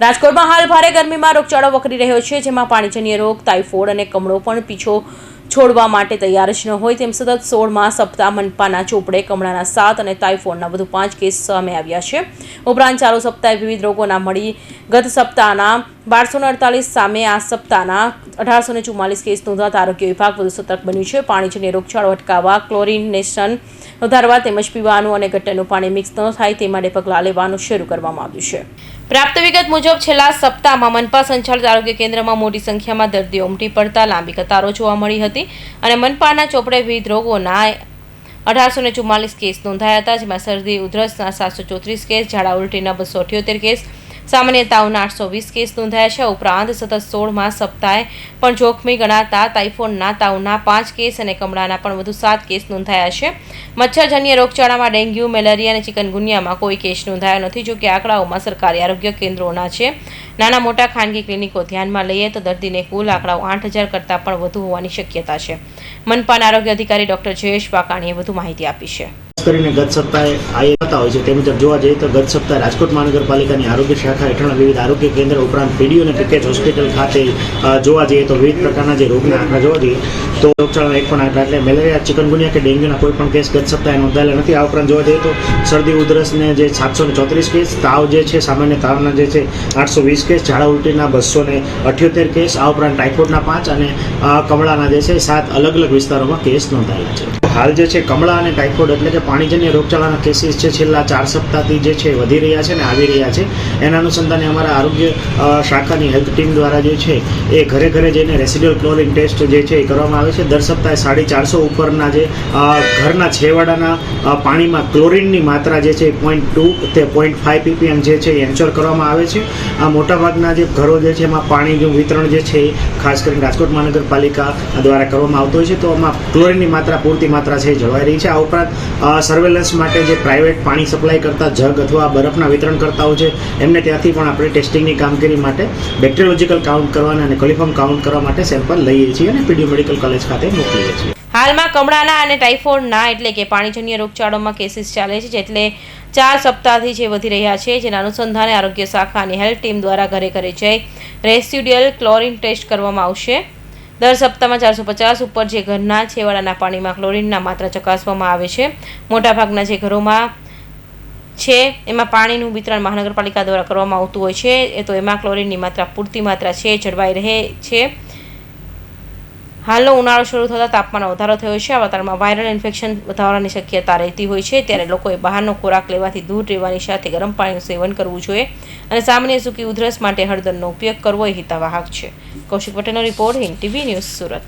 રાજકોટમાં હાલ ભારે ગરમીમાં રોગચાળો વકરી રહ્યો છે, જેમાં પાણીજન્ય રોગ, ટાઇફોઇડ અને કમળો પણ પીછો છોડવા માટે તૈયાર જ ન હોય. તેમ સતત સોળમાં સપ્તાહ મનપાના ચોપડે કમળાના સાત અને ટાઇફોઇડના વધુ પાંચ કેસ સામે આવ્યા છે. ઉપરાંત ચાલુ સપ્તાહે વિવિધ રોગોના મળી ગત સપ્તાહના બારસો અડતાલીસ સામે આ સપ્તાહના અઢારસો ને ચુમ્માલીસ કેસ નોંધાતા આરોગ્ય વિભાગ વધુ સતર્ક બન્યું છે. પાણીજન્ય રોગચાળો અટકાવવા ક્લોરિનેશન વધારવા તેમજ પીવાનું અને ગટરનું પાણી મિક્સ ન થાય તે માટે પગલાં લેવાનું શરૂ કરવામાં આવ્યું છે. પ્રાપ્ત વિગત મુજબ, છેલ્લા સપ્તાહમાં મનપા સંચાલિત આરોગ્ય કેન્દ્રમાં મોટી સંખ્યામાં દર્દીઓ ઉમટી પડતા લાંબી કતારો જોવા મળી હતી અને મનપાના ચોપડે વિવિધ રોગોના અઢારસો ને ચુમ્માલીસ કેસ નોંધાયા હતા, જેમાં શરદી, ઉધરસના સાતસો ચોત્રીસ કેસ, ઝાડા ઉલટીના બસો અઠ્યોતેર કેસ સામાન્ય તાવના આઠસો વીસ કેસ નોંધાયા છે. ઉપરાંત સતત સોળમાં સપ્તાહે પણ જોખમી ગણાતા ટાઇફોનના તાવના પાંચ કેસ અને કમળાના પણ વધુ સાત કેસ નોંધાયા છે. મચ્છરજન્ય રોગચાળામાં ડેન્ગ્યુ, મેલેરિયા અને ચિકનગુનિયામાં કોઈ કેસ નોંધાયો નથી જોકે આંકડાઓમાં સરકારી આરોગ્ય કેન્દ્રોના છે. નાના મોટા ખાનગી ક્લિનિકો ધ્યાનમાં લઈએ તો દર્દીને કુલ આંકડાઓ આઠ હજાર કરતાં પણ વધુ હોવાની શક્યતા છે. મનપાના આરોગ્ય અધિકારી ડોક્ટર જયેશ વાકાણીએ વધુ માહિતી આપી છે. કરીને ગત સપ્તાહે હતા હોય છે. તે મુજબ જોવા જઈએ તો ગત સપ્તાહે રાજકોટ મહાનગરપાલિકાની આરોગ્ય શાખા હેઠળના વિવિધ આરોગ્ય કેન્દ્ર ઉપરાંત પીડીઓ અને ક્રિકેટ હોસ્પિટલ ખાતે જોવા જઈએ તો વિવિધ પ્રકારના જે રોગના આંકડા જોવા જઈએ તો રોગચાળાના એક પણ આંકડા એટલે મેલેરિયા, ચિકનગુનિયા કે ડેન્ગ્યુના કોઈ પણ કેસ ગત સપ્તાહે નોંધાયેલા નથી. આ ઉપરાંત જોવા જઈએ તો શરદી, ઉધરસને જે સાતસો ચોત્રીસ કેસ, તાવ જે છે, સામાન્ય તાવના જે છે, આઠસો વીસ કેસ, ઝાડા ઉલટીના બસો ને અઠ્યોતેર કેસ, આ ઉપરાંત ટાઇફોઇડના પાંચ અને કમળાના જે છે, સાત અલગ અલગ વિસ્તારોમાં કેસ નોંધાયેલા છે. હાલ જે છે કમળા અને ટાઇફોઇડ એટલે કે પાણીજન્ય રોગચાળાના કેસીસ છે છેલ્લા ચાર સપ્તાહથી જે છે વધી રહ્યા છે ને આવી રહ્યા છે. એના અનુસંધાને અમારા આરોગ્ય શાખાની હેલ્થ ટીમ દ્વારા જે છે એ ઘરે ઘરે જઈને રેસિડ્યુઅલ ક્લોરિન ટેસ્ટ જે છે એ કરવામાં આવે છે. દર સપ્તાહે સાડી ચારસો ઉપરના જે ઘરના છેવાડાના પાણીમાં ક્લોરિનની માત્રા જે છે પોઈન્ટ ટુ તે પોઈન્ટ ફાઇવ પીપીએમ જે છે એ એન્શ્યોર કરવામાં આવે છે. આ મોટાભાગના જે ઘરો જે છે એમાં પાણીનું વિતરણ જે છે એ ખાસ કરીને રાજકોટ મહાનગરપાલિકા દ્વારા કરવામાં આવતું હોય છે. તો આમાં ક્લોરિનની માત્રા પૂરતી માત્રા છે જળવાઈ રહી છે. આ ઉપરાંત સર્વેલન્સ માટે જે પ્રાઇવેટ પાણી સપ્લાય કરતા જગ અથવા બરફના વિતરણ કરતાઓ છે, એમને ત્યાંથી પણ આપણે ટેસ્ટિંગની કામગીરી માટે બેક્ટેરિયોલોજીકલ કાઉન્ટ કરવાના અને કોલિફોર્મ કાઉન્ટ કરવા માટે સેમ્પલ લઈએ છીએ અને પીડીયુ મેડિકલ કોલેજ ખાતે મોકલીએ છીએ. હાલમાં કમળાના અને ટાઇફોઇડના એટલે કે પાણીજન્ય રોગચાળોમાં કેસીસ ચાલે છે, જેટલે ચાર સપ્તાહથી જે વધી રહ્યા છે, જેના અનુસંધાને આરોગ્ય શાખાની હેલ્થ ટીમ દ્વારા ઘરે ઘરે જઈ રેસિડ્યુઅલ ક્લોરિન ટેસ્ટ કરવામાં આવશે. દર સપ્તાહમાં ચારસો પચાસ ઉપર જે ઘરના છેવાડાના પાણીમાં ક્લોરિનના માત્રા ચકાસવામાં આવે છે. મોટાભાગના જે ઘરોમાં છે, એમાં પાણીનું વિતરણ મહાનગરપાલિકા દ્વારા કરવામાં આવતું હોય છે. એ તો એમાં ક્લોરિનની માત્રા, પૂરતી માત્રા છે, જળવાઈ રહે છે. હાલનો ઉનાળો શરૂ થતાં તાપમાનમાં વધારો થયો છે. આ વાતાવરણમાં વાયરલ ઇન્ફેક્શન વધારવાની શક્યતા રહેતી હોય છે. ત્યારે લોકોએ બહારનો ખોરાક લેવાથી દૂર રહેવાની સાથે ગરમ પાણીનું સેવન કરવું જોઈએ અને સામાન્ય સૂકી ઉધરસ માટે હળદરનો ઉપયોગ કરવો એ હિતાવાહક છે. કૌશિક પટેલનો report Hind TV news Surat.